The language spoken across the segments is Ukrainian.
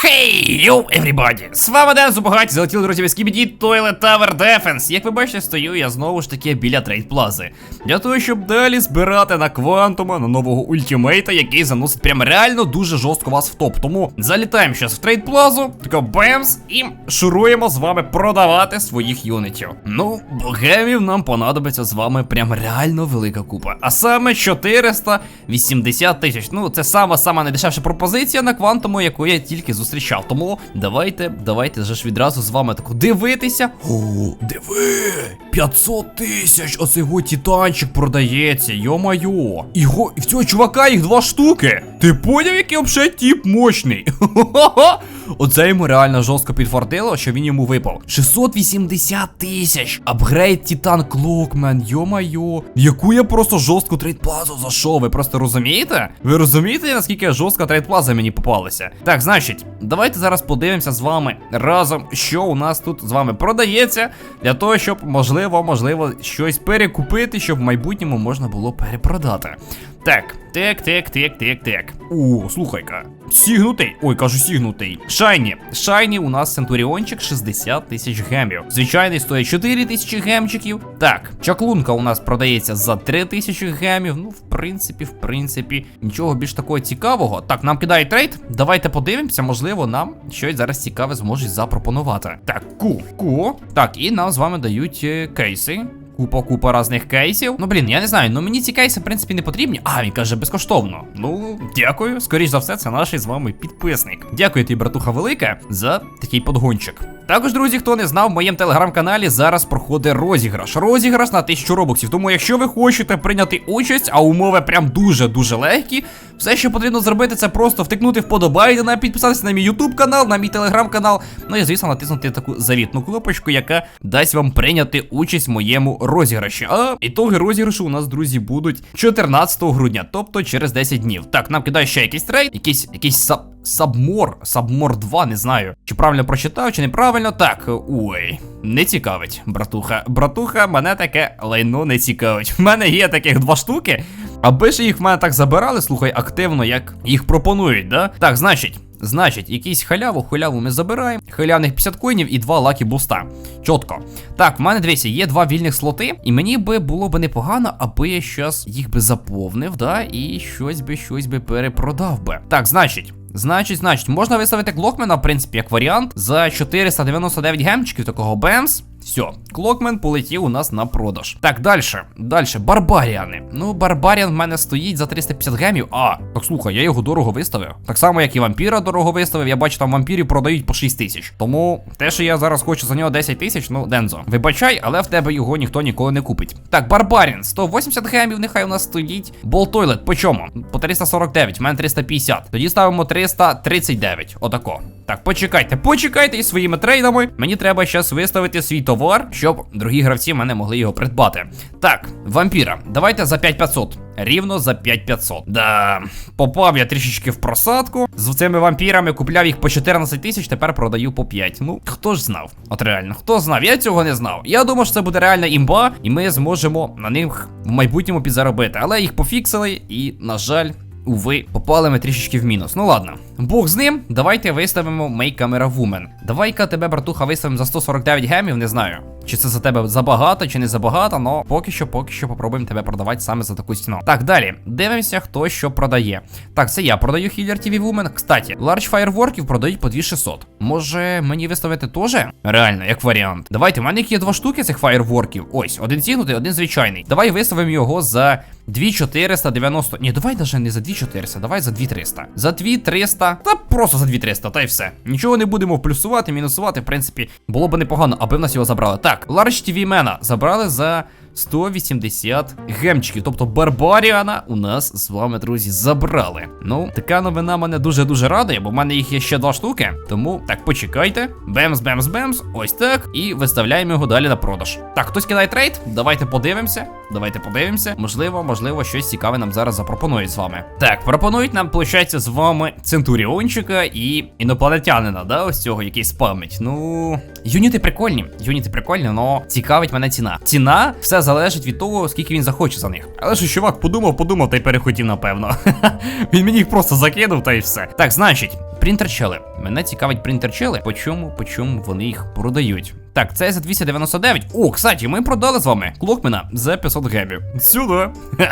Хей, йоу, everybody! З вами Ден Зубагаті, залетіли, друзі, в Скібіді Toilet Tower Defense. Як ви бачите, стою я знову ж таки біля трейд плази. Для того, щоб далі збирати на квантума, на нового ультимейта, який заносить прям реально дуже жорстко вас в топ. Тому залітаємо зараз в трейд плазу, тако бемс, і шуруємо з вами продавати своїх юнітів. Ну, гемів нам понадобиться з вами прям реально велика купа. А саме 480 тисяч. Ну, це сама сама найдешевша пропозиція на квантуму, яку я тільки зустрічав. Тому давайте, давайте же ж відразу з вами таку дивитися. О, диви! 500 тисяч! Оцей його титанчик продається, йо-майо. Його, і в цього чувака їх два штуки. Ти поняв, який взагалі тіп мощний? Хо-хо-хо! Оце йому реально жорстко підфартило, що він йому випав. 680 тисяч. Апгрейд Титан Клокмен, йо-майо. Яку я просто жорстку трейдплазу зайшов. Ви просто розумієте? Ви розумієте, наскільки жорстка трейдплаза мені попалася? Так, значить, давайте зараз подивимося з вами разом, що у нас тут з вами продається, для того, щоб можливо, можливо, щось перекупити, щоб в майбутньому можна було перепродати. Так, так, так, так, так, так. О, слухай-ка. Сігнутий. Ой, кажу, сігнутий. Шайні. Шайні у нас центуріончик 60 тисяч гемів. Звичайний стоїть 4 тисячі гемчиків. Так, чаклунка у нас продається за 3 тисячі гемів. Ну, в принципі, в принципі, нічого більш такого цікавого. Так, нам кидає трейд. Давайте подивимося, можливо, нам щось зараз цікаве зможуть запропонувати. Так, ку, ку. Так, і нам з вами дають е, кейси. Купа купа різних кейсів. Ну блін, я не знаю, ну мені ці кейси, в принципі, не потрібні. А, він каже, безкоштовно. Ну, дякую. Скоріш за все, це наш з вами підписник. Дякую тобі, братуха велика, за такий подгончик. Також, друзі, хто не знав, в моєму телеграм-каналі зараз проходить розіграш. Розіграш на 1000 робоксів. Тому, якщо ви хочете прийняти участь, а умови прям дуже-дуже легкі, все, що потрібно зробити, це просто втикнути вподобайдена, підписатися на мій YouTube канал, на мій телеграм-канал. Ну і звісно, натиснути таку завітну кнопочку, яка дасть вам прийняти участь в моєму розіграші. А ітоги розіграшу у нас, друзі, будуть 14 грудня, тобто через 10 днів. Так, нам кидає ще якийсь трейд, якийсь якийсь саб. Сабмор, Сабмор 2, не знаю. Чи правильно прочитав, чи неправильно. Так, ой, не цікавить, братуха. Братуха, мене таке лайно не цікавить. В мене є таких два штуки. Аби ж їх в мене так забирали, слухай, активно, як їх пропонують, да? Так, значить. Значить, якийсь халяву, халяву ми забираємо. Халявних 50 коїнів і два лакі буста. Чотко. Так, в мене дивіться, є два вільних слоти, і мені би було би непогано, аби я щас їх би заповнив, да, і щось би щось би перепродав би. Так, значить. Значить, значить, можна виставити Клокмена, в принципі, як варіант, за 499 гемчиків такого бемс. Все, Клокмен полетів у нас на продаж. Так, далі. Далі, Барбаріани. Ну, Барбаріан в мене стоїть за 350 гемів. А, так слухай, я його дорого виставив. Так само, як і вампіра дорого виставив. Я бачу, там вампірів продають по 6 тисяч. Тому те, що я зараз хочу за нього 10 тисяч, ну, Дензо, вибачай, але в тебе його ніхто ніколи не купить. Так, Барбаріан, 180 гемів, нехай у нас стоїть. Болтойлет, по чому? По 349, в мене 350. Тоді ставимо 339. Отако. Так, почекайте, почекайте із своїми трейдами. Мені треба зараз виставити свій товар, щоб другі гравці мене могли його придбати. Так, вампіра, давайте за 5500. Рівно за 5500. Да, попав я трішечки в просадку. З цими вампірами купляв їх по 14 тисяч, тепер продаю по 5. Ну, хто ж знав? От реально, хто знав? Я цього не знав. Я думав, що це буде реальна імба, і ми зможемо на них в майбутньому підзаробити. Але їх пофіксили, і, на жаль. Уви, попали ми трішечки в мінус. Ну ладно, Бог з ним. Давайте виставимо Make Camera Woman. Давай-ка тебе, братуха, виставимо за 149 гемів, не знаю. Чи це за тебе забагато, чи не забагато, але поки що, поки що попробуємо тебе продавати саме за таку ціну. Так, далі. Дивимося, хто що продає. Так, це я продаю Healer TV Woman. Кстати, Large Fireworkів продають по 2600. Може мені виставити теж? Реально, як варіант. Давайте, у мене є два штуки цих фаєрворків. Ось, один зігнутий, один звичайний. Давай виставимо його за 2490. Ні, давай навіть не за 2400, давай за 2300. За 2300. Та просто за 2300, та й все. Нічого не будемо плюсувати, мінусувати. В принципі, було б непогано, аби в нас його забрали. Так, Large TV Mena забрали за 180 гемчиків. Тобто Барбаріана у нас з вами, друзі, забрали. Ну, така новина мене дуже-дуже радує, бо в мене їх є ще два штуки. Тому так, почекайте. Бемс, бемс, бемс. Ось так. І виставляємо його далі на продаж. Так, хтось кидає трейд. Давайте подивимося. Давайте подивимося. Можливо, можливо, щось цікаве нам зараз запропонують з вами. Так, пропонують нам, виходить, з вами Центуріончика і інопланетянина, да, ось цього, який спамить. Ну, юніти прикольні. Юніти прикольні, але цікавить мене ціна. Ціна все залежить від того, скільки він захоче за них. Але ж чувак подумав, подумав та й перехотів, напевно. він мені їх просто закинув та й все. Так, значить. Принтерчели. Мене цікавить принтерчели, по чому, по чому вони їх продають. Так, це за 299. О, кстати, ми продали з вами клокмена за 500 гемів. Сюди.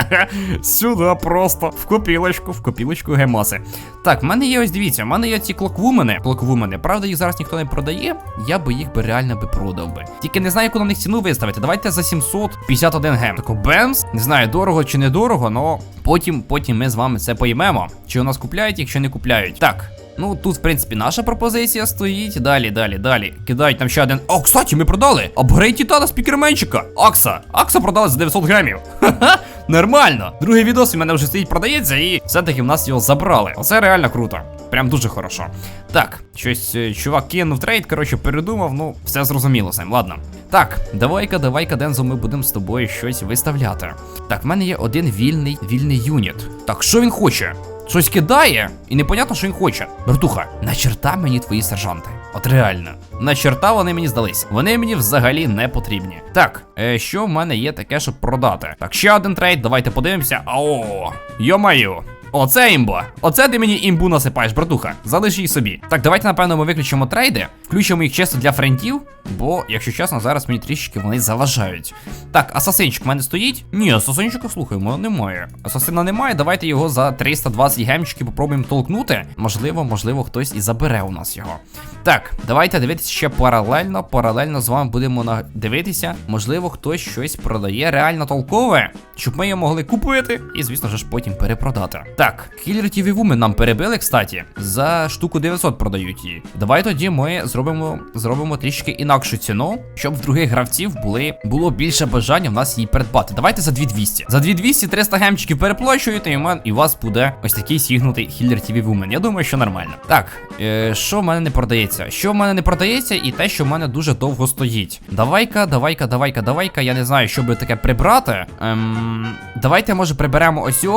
Сюди просто. В копілочку, в копілочку гемаси. Так, в мене є ось дивіться, в мене є ці клоквумени. Клоквумени. Правда, їх зараз ніхто не продає. Я би їх би реально би продав би. Тільки не знаю, яку на них ціну виставити. Давайте за 751 гем. Тако бемс. Не знаю, дорого чи не дорого, але потім, потім ми з вами це поймемо. Чи у нас купляють, якщо не купляють. Так. Ну, тут, в принципі, наша пропозиція стоїть. Далі, далі, далі. Кидають нам ще один. О, кстати, ми продали! Апгрейд Титана спікерменчика. Акса. Акса продали за 900 грамів. Ха-ха, нормально. Другий відос у мене вже стоїть, продається, і все-таки в нас його забрали. Оце реально круто. Прям дуже хорошо. Так, щось е, чувак кинув трейд, коротше, передумав, ну, все зрозуміло Сем, ладно. Так, давай-ка, давай-ка, Дензо, ми будемо з тобою щось виставляти. Так, в мене є один вільний вільний юніт. Так, що він хоче? Щось кидає, і непонятно, що він хоче. Братуха, начерта мені твої сержанти. От реально. На черта вони мені здались. Вони мені взагалі не потрібні. Так, е, що в мене є таке, щоб продати? Так, ще один трейд, давайте подивимося. О, йо-маю. Оце імба. Оце ти мені імбу насипаєш, братуха. Залиш її собі. Так, давайте, напевно, ми виключимо трейди, включимо їх чисто для френдів, бо, якщо чесно, зараз мені трішечки вони заважають. Так, асасинчик в мене стоїть? Ні, асасинчика, слухай, мене немає. Асасина немає, давайте його за 320 гемчиків попробуємо толкнути. Можливо, можливо, хтось і забере у нас його. Так, давайте дивитися ще паралельно. Паралельно з вами будемо дивитися. Можливо, хтось щось продає реально толкове, щоб ми його могли купити і, звісно ж, потім перепродати. Так, Killer TV Woman нам перебили, кстати. За штуку 900 продають її. Давай тоді ми зробимо, зробимо трішки інакшу ціну, щоб в других гравців були, було більше бажання в нас її придбати. Давайте за 2200. За 2200 300 гемчиків переплачуєте, і, і у вас буде ось такий сігнутий Killer TV Woman. Я думаю, що нормально. Так, е, що в мене не продається? Що в мене не продається, і те, що в мене дуже довго стоїть. Давай-ка, давай-ка, давай-ка, давай-ка. Я не знаю, що би таке прибрати. Ем, давайте, може, приберемо ось цього.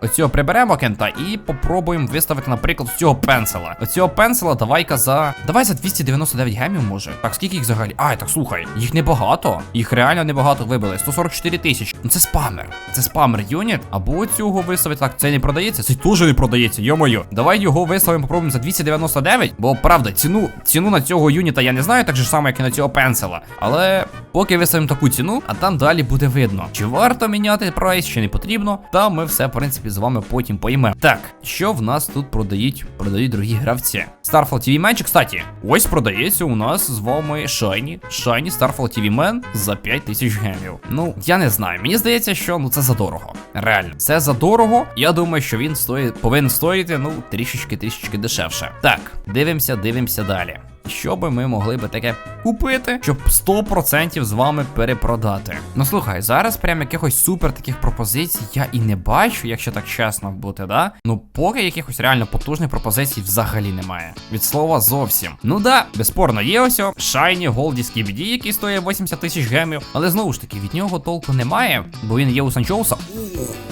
Ось цього приберемо кента і попробуємо виставити, наприклад, з цього пенсила. Ось цього пенсила давай-ка за. Давай за 299 гемів, може. Так, скільки їх взагалі? Ай, так слухай, їх небагато. Їх реально небагато вибили. 144 тисячі. Ну це спамер. Це спамер юніт. Або цього виставити. Так, це не продається. Це теж не продається, йо-моє. Давай його виставимо, попробуємо за 299. Бо правда, ціну, ціну на цього юніта я не знаю, так же само, як і на цього пенсила. Але поки виставимо таку ціну, а там далі буде видно, чи варто міняти прайс, чи не потрібно. Та ми все, в принципі, з вами потім поймемо. Так, що в нас тут продають? Продають другі гравці. Starfall TV Man, кстати, ось продається у нас з вами Shiny. Shiny Starfall TV Man за 5000 гемів. Ну, я не знаю. Мені здається, що ну це задорого. Реально, це задорого. Я думаю, що він стоїть, повинен стоїти, ну, трішечки, трішечки дешевше. Так, дивимося, дивимося далі. Що би ми могли би таке купити, щоб 100% з вами перепродати? Ну слухай, зараз прям якихось супер таких пропозицій я і не бачу, якщо так чесно бути, да? Ну поки якихось реально потужних пропозицій взагалі немає. Від слова зовсім. Ну да, безспорно, є ось Shiny Goldie Skibidi, який стоїть 80 тисяч гемів, але знову ж таки від нього толку немає, бо він є у Санчоуса.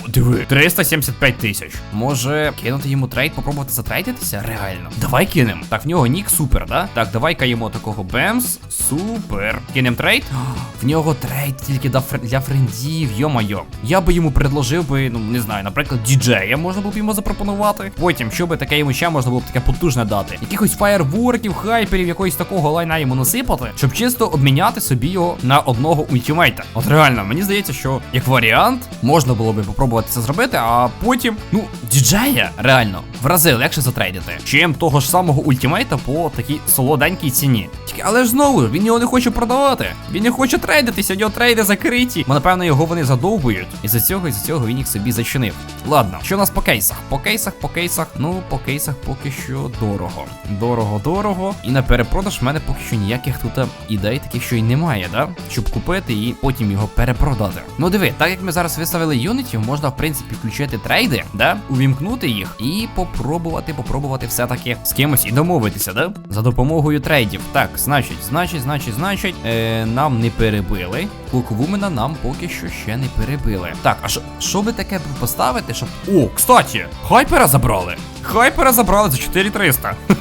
Диви, 375 тисяч. Може кинути йому трейд, попробувати затрейдитися? Реально. Давай кинем. Так, в нього нік супер, да? Так, давай каємо такого Бемс. Супер. Кинем трейд. В нього трейд тільки для, фр... для френдів, йо-майо. Я би йому предложив би, ну не знаю, наприклад, діджея можна було б йому запропонувати. Потім, що би таке йому ще можна було б таке потужне дати. Якихось фаєрворків, хайперів, якоїсь такого лайна йому насипати, щоб чисто обміняти собі його на одного ультимейта. От реально, мені здається, що як варіант можна було би попробувати це зробити, а потім, ну, діджея реально в рази легше затрейдити, чим того ж самого ультимейта по такій солоденькій ціні. Тільки, але ж знову він його не хоче продавати. Він не хоче трейдитися, у нього трейди закриті. Бо напевно його вони задовбують. І за цього, і за цього він їх собі зачинив. Ладно, що у нас по кейсах? По кейсах, по кейсах, ну по кейсах поки що дорого. Дорого, дорого. І на перепродаж в мене поки що ніяких тут е, ідей таких, що й немає, да? Щоб купити і потім його перепродати. Ну диви, так як ми зараз виставили юнітів, можна в принципі включити трейди, да? Увімкнути їх і попробувати, попробувати все-таки з кимось і домовитися, да? За допомогою трейдів. Так, значить, значить, значить, значить, е, нам не перебили. Клуквумена нам поки що ще не перебили. Так, а що би таке поставити, щоб. О, кстати, хайпера забрали. Хайпера забрали за 4300.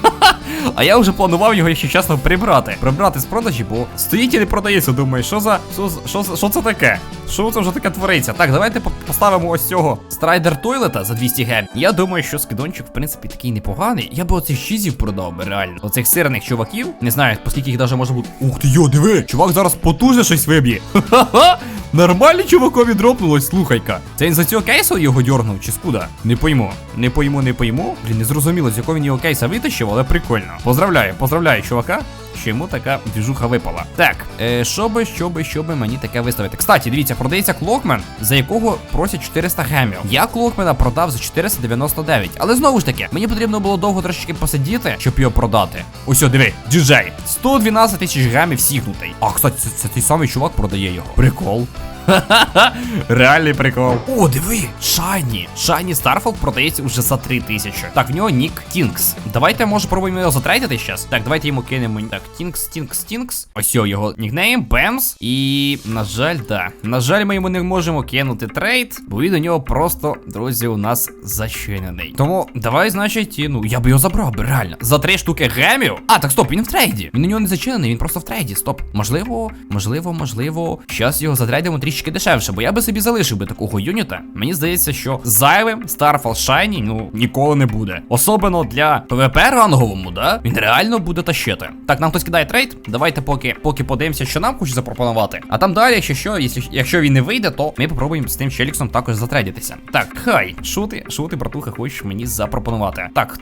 А я вже планував його, якщо чесно, прибрати. Прибрати з продажі, бо стоїть і не продається. Думаю, що за. Що, що, що це таке? Що це вже таке твориться? Так, давайте поставимо ось цього страйдер тойлета за 200 гем. Я думаю, що скидончик, в принципі, такий непоганий. Я би оцих чізів продав би реально. Оцих сирних чуваків. Не знаю, поскільки їх даже може бути. Ух ти йо, диви! Чувак зараз потужно щось виб'є. Ха-ха-ха! Нормально чувакові дропнулось, слухай-ка. Це він за цього кейсу його дьорнув, чи скуда? Не пойму. Не пойму, не пойму. Блін, не зрозуміло, з якого він його кейса витащив, але прикольно. Поздравляю, поздравляю, чувака. Що йому така двіжуха випала. Так, е, що би, що би, що би мені таке виставити. Кстати, дивіться, продається клокмен, за якого просять 400 гемів. Я клокмена продав за 499. Але знову ж таки, мені потрібно було довго трошечки посидіти, щоб його продати. Ось, диви, діджей. 112 тисяч гемів сігнутий. А, кстати, це, це той самий чувак продає його. Прикол. Реальний прикол. О, диви, Шайні. Шайні Старфолд продається уже за 3000. Так, в нього нік Тінкс. Давайте, може, пробуємо його затрейдити зараз. Так, давайте йому кинемо. Так, Тінкс, Тінкс, Тінкс. Ось його, нікнейм, Бемс. І, на жаль, да. На жаль, ми йому не можемо кинути трейд, бо він у нього просто, друзі, у нас зачинений. Тому давай, значить, і, ну, я би його забрав би, реально. За три штуки гемів. А, так стоп, він в трейді. Він у нього не зачинений, він просто в трейді. Стоп. Можливо, можливо, можливо. Щас його затрейдимо трішки дешевше, бо я би собі залишив би такого юніта. Мені здається, що зайвим Starfall Shiny, ну, ніколи не буде. Особливо для ПВП ранговому, да? Він реально буде тащити. Так, нам хтось кидає трейд. Давайте поки, поки подивимося, що нам хочуть запропонувати. А там далі, якщо що, якщо, він не вийде, то ми попробуємо з тим челіксом також затрейдитися. Так, хай, що ти, що ти, братуха, хочеш мені запропонувати? Так,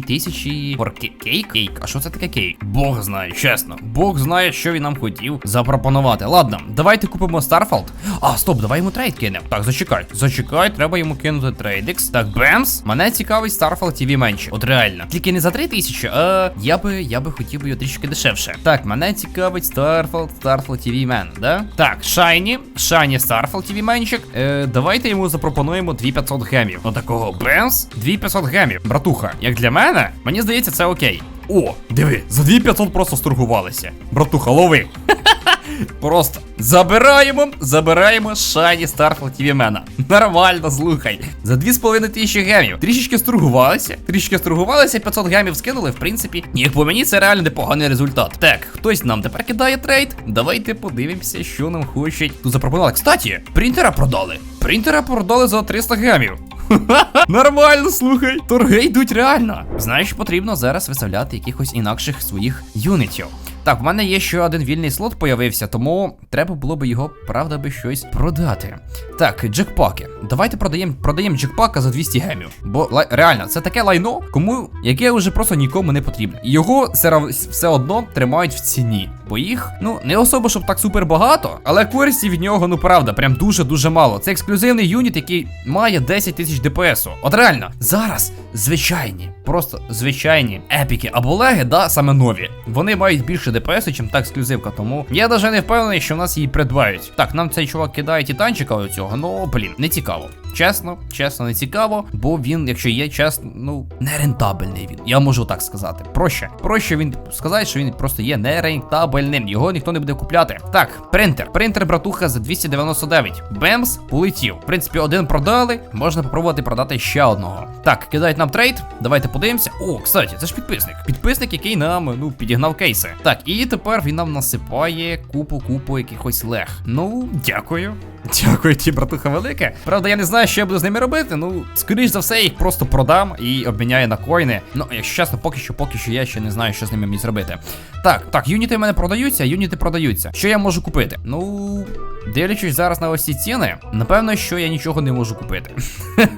тисячі for кейк? Кейк. А що це таке кейк? Бог знає, чесно. Бог знає, що він нам хотів запропонувати. Ладно, давайте купимо Старфолд. А, стоп, давай йому трейд кинемо. Так, зачекай. Зачекай, треба йому кинути трейдикс. Так, Бемс. Мене цікавить Starfall TV менше. От реально. Тільки не за 3 тисячі, а я би я би хотів би його трішки дешевше. Так, мене цікавить Starfall, Starfall TV Man, да? Так, Shiny, Shiny Starfall TV менчик. Е, давайте йому запропонуємо 2500 гемів. Отакого Бемс, 2500 гемів. Братуха, як для мене, мені здається, це окей. О, диви, за 2500 просто сторгувалися. Братуха, лови. Просто забираємо, забираємо Shiny Starfall TV Нормально, слухай. За 2,5 тисячі гемів. Трішечки стругувалися, трішечки стругувалися, 500 гемів скинули, в принципі. Як по мені, це реально непоганий результат. Так, хтось нам тепер кидає трейд. Давайте подивимося, що нам хочуть тут запропонувати. Кстати, принтера продали. Принтера продали за 300 гемів. Нормально, слухай. Торги йдуть реально. Знаєш, потрібно зараз виставляти якихось інакших своїх юнітів. Так, в мене є ще один вільний слот появився, тому треба було би його, правда, би щось продати. Так, джекпаки. Давайте продаємо продаємо джекпака за 200 гемів. Бо лай- реально, це таке лайно, кому яке вже просто нікому не потрібно. Його все, все одно тримають в ціні. Бо їх, ну, не особо, щоб так супер багато, але користі від нього, ну правда, прям дуже-дуже мало. Це ексклюзивний юніт, який має 10 тисяч ДПСу. От реально, зараз звичайні, просто звичайні епіки або леги, да, саме нові. Вони мають більше ДПСу, ніж та ексклюзивка, тому я навіть не впевнений, що в нас її придбають. Так, нам цей чувак кидає титанчика оцього, ну блін, не цікаво. Чесно, чесно, не цікаво, бо він, якщо є чесно, ну нерентабельний він. Я можу так сказати. Проще. Проще він сказати, що він просто є нерентабельним. Його ніхто не буде купляти. Так, принтер. Принтер, братуха, за 299. Бемс полетів. В принципі, один продали. Можна попробувати продати ще одного. Так, кидають нам трейд. Давайте подивимося. О, кстати, це ж підписник. Підписник, який нам ну підігнав кейси. Так, і тепер він нам насипає купу-купу якихось лег. Ну, дякую. Дякую, ті, братуха, велике. Правда, я не знаю, що я буду з ними робити. Ну, скоріш за все, їх просто продам і обміняю на коїни. Ну, якщо чесно, поки що, поки що я ще не знаю, що з ними мені зробити. Так, так, юніти в мене продаються, юніти продаються. Що я можу купити? Ну, дивлячись зараз на ось ці ціни, напевно, що я нічого не можу купити.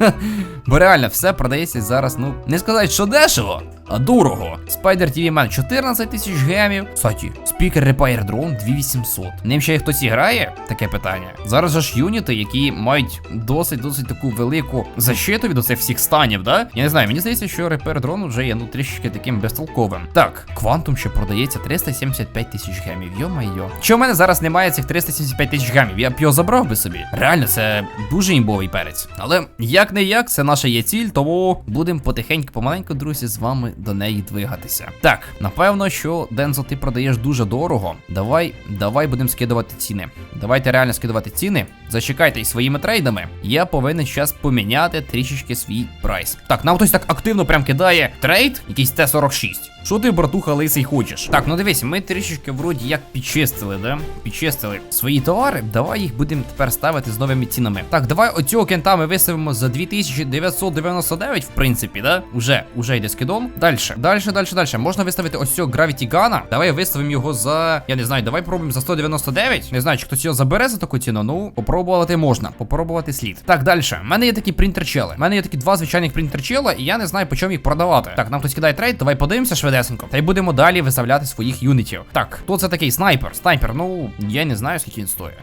Бо реально, все продається зараз, ну, не сказати, що дешево. Дорого. Spider TV Man 14 тисяч гемів. Кстати, спікер Repair Drone 2800. Ним ще хтось грає? Таке питання. Зараз же ж юніти, які мають досить досить таку велику защиту від оцих всіх станів, да? Я не знаю, мені здається, що Repair Drone вже є ну трішки таким безтолковим. Так, Quantum ще продається 375 тисяч гемів. Йо-майо. Що в мене зараз немає цих 375 тисяч гемів? Я б його забрав би собі. Реально, це дуже імбовий перець. Але як не як, це наша є ціль, тому будемо потихеньку, помаленьку, друзі, з вами до неї двигатися. Так, напевно, що Дензо, ти продаєш дуже дорого. Давай, давай будемо скидувати ціни. Давайте реально скидувати ціни. Зачекайте своїми трейдами. Я повинен зараз поміняти трішечки свій прайс. Так, нам хтось так активно прям кидає трейд, якийсь Т-46. Що ти, братуха, лисий хочеш? Так, ну дивись, ми трішечки вроді як підчистили, да? Підчистили свої товари. Давай їх будемо тепер ставити з новими цінами. Так, давай оцього кента ми виставимо за 2999, в принципі, да? Уже, уже йде скидон. Дальше, дальше, дальше, дальше. Можна виставити ось цього Gun. Давай виставимо його за. Я не знаю, давай пробуємо за 199. Не знаю, чи хтось його забере за таку ціну. Ну, попробувати можна. Попробувати слід. Так, далі. У мене є такі принтер-чели. У мене є такі два звичайних принтер-чела, і я не знаю, по чому їх продавати. Так, нам хтось кидає трейд, давай подивимося швидесенько. Та й будемо далі виставляти своїх юнітів. Так, хто це такий? Снайпер. Снайпер, ну, я не знаю, скільки він стоїть.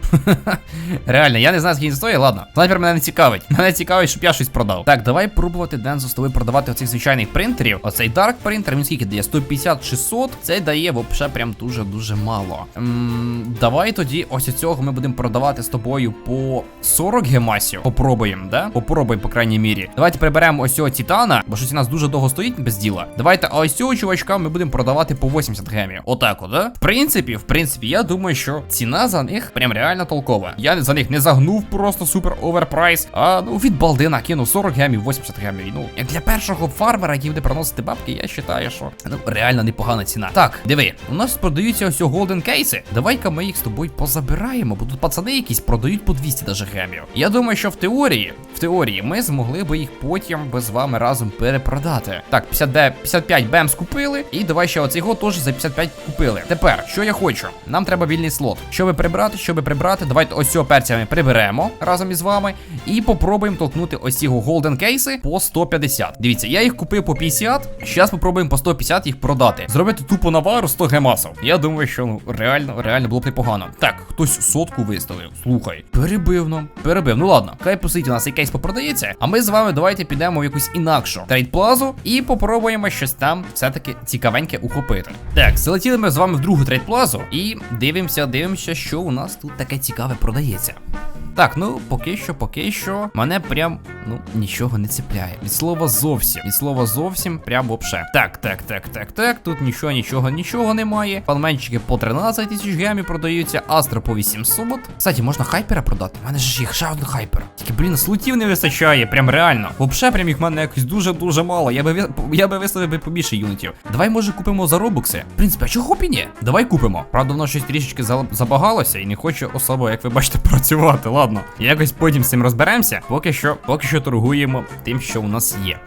Реально, я не знаю, скільки він стоїть. Ладно. Снайпер мене не цікавить. Мене цікавить, щоб я щось продав. Так, давай пробувати Дензо з тобою продавати оцих звичайних принтерів. Оцей Dark принтер, він скільки дає? 150-600. Це дає взагалі прям дуже-дуже мало. М давай тоді ось цього ми будемо продавати з тобою по 40 гемасів. Попробуємо, да? Попробуємо, по крайній мірі. Давайте приберемо ось цього Титана, бо щось у нас дуже довго стоїть без діла. Давайте ось цього чувачка ми будемо продавати по 80 гемів. Отак, от, да? В принципі, в принципі, я думаю, що ціна за них прям реально толкова. Я за них не загнув просто супер оверпрайс. А ну від балди накинув 40 гемів, 80 гемів. Ну, як для першого фармера, який буде приносити бабки, я вважаю, що ну реально непогана ціна. Так, диви, у нас продаються ось голден кейси. Давай-ка ми їх з тобою позабираємо, бо тут пацани якісь продають по 200 даже гемів. Я думаю, що в теорії, в теорії, ми змогли би їх потім без вами разом перепродати. Так, 50 55 бем скупили, і давай ще оцей год теж за 55 купили. Тепер, що я хочу? Нам треба вільний слот. Щоби прибрати, щоби прибрати, давайте ось цього перця ми приберемо разом із вами. І попробуємо толкнути ось ці голден кейси по 150. Дивіться, я їх купив по 50. Зараз попробуємо по 150 їх продати. Зробити тупо навару 100 гемасов. Я думаю, що ну реально, реально було б непогано. Так, хтось сотку виставив. Слухай, перебив нам. Перебив. Ну ладно, хай по у нас кейс попродається. А ми з вами давайте підемо в якусь інакшу трейдплазу і попробуємо щось там все-таки цікавеньке ухопити. Так, залетіли ми з вами в другу трейдплазу і дивимося, дивимося, що у нас тут таке цікаве продається. Так, ну поки що, поки що, мене прям ну нічого не цепляє. Від слова зовсім. Від слова зовсім, прям вообще. Так, так, так, так, так. Тут нічого, нічого, нічого немає. Панменчики по 13 тисяч гемів продаються, Астро по 800. Кстати, можна хайпера продати. У мене ж їх ще один хайпер. Тільки, блін, слотів не вистачає, прям реально. Вообще, прям їх в мене якось дуже-дуже мало. Я би я би виставив би побільше юнітів. Давай, може, купимо за робокси. В принципі, а чого б і ні? Давай купимо. Правда, воно щось трішечки забагалося і не хоче особо, як ви бачите, працювати. Ладно, якось потім з цим розберемося. Поки що, поки що торгуємо тим, що у нас є.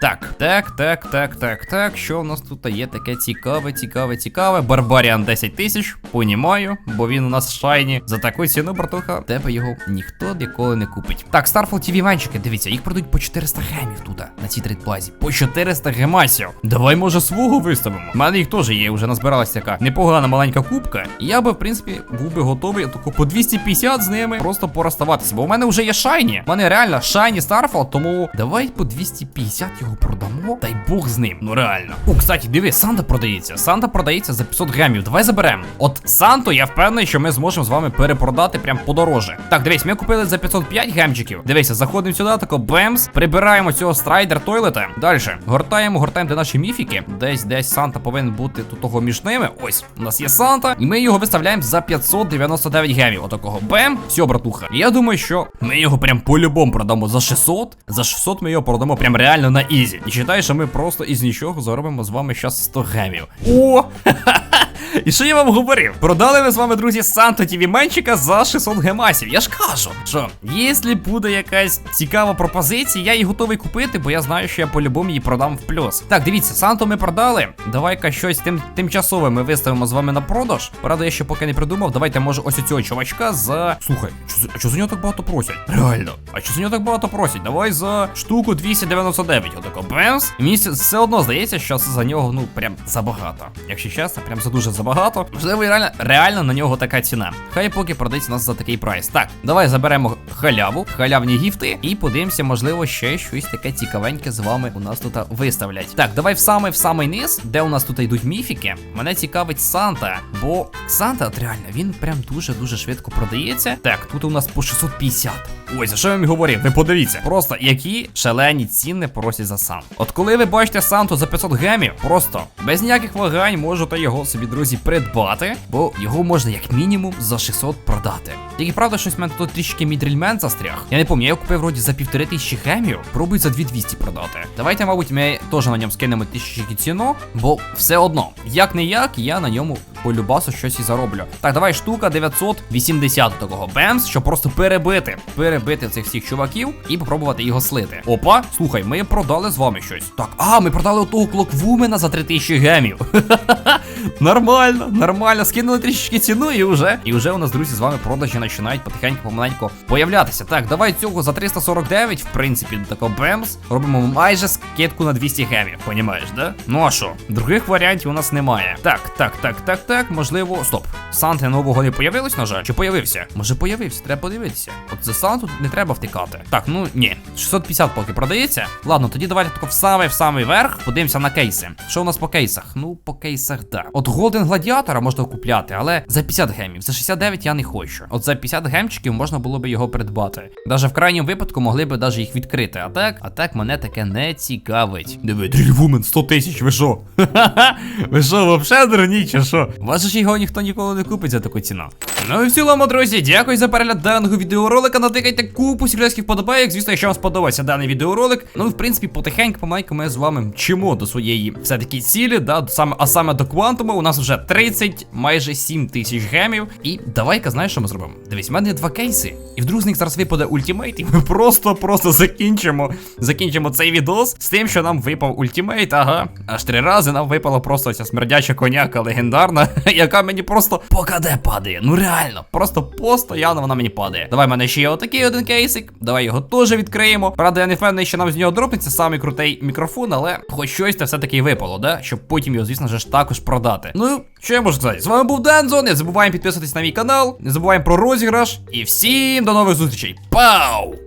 Так, так, так, так, так, так. Що у нас тут є таке цікаве, цікаве, цікаве. Барбаріан 10 тисяч, понімаю, бо він у нас шайні. За таку ціну, братуха, тебе його ніхто ніколи не купить. Так, Starfall TV венчики, дивіться, їх продають по 400 гемів тут, на цій трейдплазі. По 400 гемасів. Давай, може, свого виставимо. У мене їх теж є, вже назбиралась така непогана маленька кубка. Я би, в принципі, був би готовий тако по 250 з ними просто пороставатися. Бо у мене вже є шайні. У мене реально шайні Starfall, тому давай по 250 його продамо. Дай Бог з ним. Ну реально. О, кстати, диви, Санта продається. Санта продається за 500 грамів. Давай заберемо. От Санту, я впевнений, що ми зможемо з вами перепродати прям подороже. Так, дивись, ми купили за 505 гемчиків. Дивися, заходимо сюди, тако бемс, прибираємо цього страйдер тойлета. Далі. Гортаємо, гортаємо де наші міфіки. Десь десь Санта повинен бути тут того між ними. Ось, у нас є Санта, і ми його виставляємо за 599 гемів. Отакого бем. Все, братуха. Я думаю, що ми його прям по-любому продамо за 600. За 600 ми його продамо прям реально на ізі. І вважаю, що ми просто із нічого заробимо з вами зараз 100 гемів. О! І що я вам говорив? Продали ми з вами, друзі, Санто TV Менчика за 600 гемасів. Я ж кажу, що якщо буде якась цікава пропозиція, я її готовий купити, бо я знаю, що я по-любому її продам в плюс. Так, дивіться, Санто ми продали. Давай-ка щось тим тимчасове ми виставимо з вами на продаж. Правда, я ще поки не придумав. Давайте, може, ось цього чувачка за. Слухай, а що за нього так багато просять? Реально. А що за нього так багато просять? Давай за штуку 299. Бемс. І мені все одно здається, що це за нього, ну, прям забагато. Якщо чесно, прям за дуже забагато. Можливо, реально, реально на нього така ціна. Хай поки продається нас за такий прайс. Так, давай заберемо халяву, халявні гіфти, і подивимося, можливо, ще щось таке цікавеньке з вами у нас тут виставлять. Так, давай в самий в самий низ, де у нас тут йдуть міфіки. Мене цікавить Санта, бо Санта, от реально, він прям дуже-дуже швидко продається. Так, тут у нас по 650. Ой, за що я вам говорив? Ви подивіться, просто які шалені ціни просять за Санту. От коли ви бачите Санту за 500 гемів, просто без ніяких вагань можете його собі, друзі, придбати, бо його можна як мінімум за 600 продати. Тільки правда, щось в мене тут трішки мідрільмен застряг. Я не пам'ятаю, я купив вроді за півтори тисячі гемів, пробують за 2200 продати. Давайте, мабуть, ми теж на ньому скинемо тисячі ціну, бо все одно, як не як, я на ньому по любасу щось і зароблю. Так, давай штука 980 такого бемс, щоб просто перебити, перебити цих всіх чуваків і попробувати його слити. Опа, слухай, ми продали з вами щось. Так, а, ми продали того клоквумена за 3000 гемів. Нормально, нормально. Скинули трішечки ціну і вже. І вже у нас, друзі, з вами продажі починають потихеньку помаленьку появлятися. Так, давай цього за 349, в принципі, такого бемс. Робимо майже скидку на 200 гемів. Понімаєш, да? Ну а що? Других варіантів у нас немає. Так, так, так, так, так. Можливо. Стоп. Санти нового не появилось, на жаль. Чи появився? Може появився, треба подивитися. От за Санту не треба втикати. Так, ну ні. 650 поки продається. Ладно, тоді давайте тако в самий в самий верх. Подивимося на кейси. Що у нас по кейсах? Ну, по кейсах, да. От Голден Гладіатора можна купляти, але за 50 гемів. За 69 я не хочу. От за 50 гемчиків можна було би його придбати. Даже в крайньому випадку могли би даже їх відкрити. А так, а так мене таке не цікавить. Диви, Дрільвумен 100 тисяч, ви що? Ви що, вообще дурні, чи що? Вас ж його ніхто ніколи не купить за таку ціну. Ну і в цілому, друзі, дякую за перегляд даного відеоролика. Натикайте купу сільських вподобайок. Звісно, якщо вам сподобався даний відеоролик. Ну, в принципі, потихеньку, помаленьку ми з вами мчимо до своєї все-таки цілі, да, саме, а саме до квантуму. У нас вже 30, майже 7 тисяч гемів. І давай-ка, знаєш, що ми зробимо? Дивись, в мене є два кейси. І вдруг з них зараз випаде ультимейт, і ми просто-просто закінчимо. Закінчимо цей відос з тим, що нам випав ультимейт. Ага. Аж три рази нам випала просто ця смердяча коняка легендарна, яка мені просто покаде падає. Ну реально, просто постоянно вона мені падає. Давай в мене ще є отакий один кейсик. Давай його теж відкриємо. Правда, я не впевнений, що нам з нього дропнеться самий крутий мікрофон, але хоч щось та все-таки випало, да? Щоб потім його, звісно ж, також продати. Ну, що я можу сказати? З вами був Дензо. Не забуваємо підписуватись на мій канал, не забуваємо про розіграш. І всім до нових зустрічей. Пау!